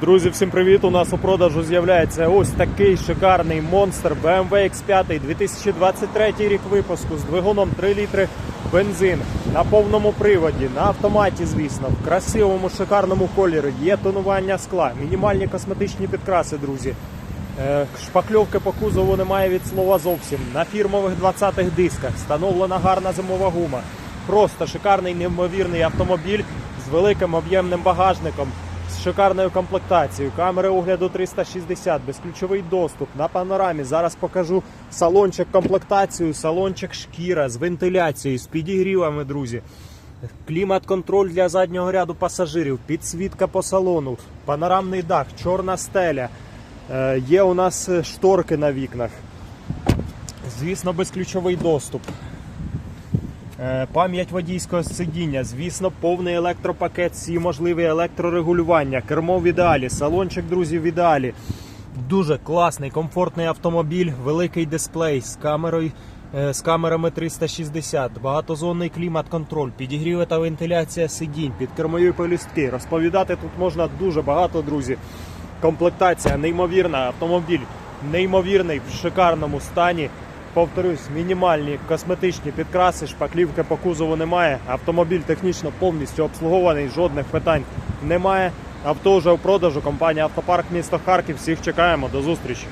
Друзі, всім привіт! У нас у продажу з'являється ось такий шикарний монстр BMW X5 2023 рік випуску з двигуном 3 літри бензин на повному приводі, на автоматі, звісно, в красивому шикарному кольорі. Є тонування скла, мінімальні косметичні підкраси, друзі. Е, Шпакльовки по кузову немає від слова зовсім. На фірмових 20-х дисках встановлена гарна зимова гума. Просто шикарний неймовірний автомобіль з великим об'ємним багажником, з шикарною комплектацією, камери огляду 360, безключовий доступ на панорамі. Зараз покажу салончик комплектацію, салончик шкіра з вентиляцією, з підігрівами, друзі. Клімат-контроль для заднього ряду пасажирів, підсвітка по салону, панорамний дах, чорна стеля. Е, Є у нас шторки на вікнах. Звісно, безключовий доступ. Е, Пам'ять водійського сидіння, звісно, повний електропакет, всі можливі електрорегулювання, кермо в ідеалі, салончик, друзі, в ідеалі. Дуже класний, комфортний автомобіль, великий дисплей з камерою. е, З камерами 360, багатозонний клімат-контроль, підігріви та вентиляція сидінь, підкермові полістки. Розповідати тут можна дуже багато, друзі. Комплектація неймовірна, автомобіль неймовірний в шикарному стані. Повторюсь, мінімальні косметичні підкраси, шпаклівки по кузову немає. Автомобіль технічно повністю обслугований, жодних питань немає. Авто вже у продажу. Компанія Автопарк міста Харків. Всіх чекаємо. До зустрічі.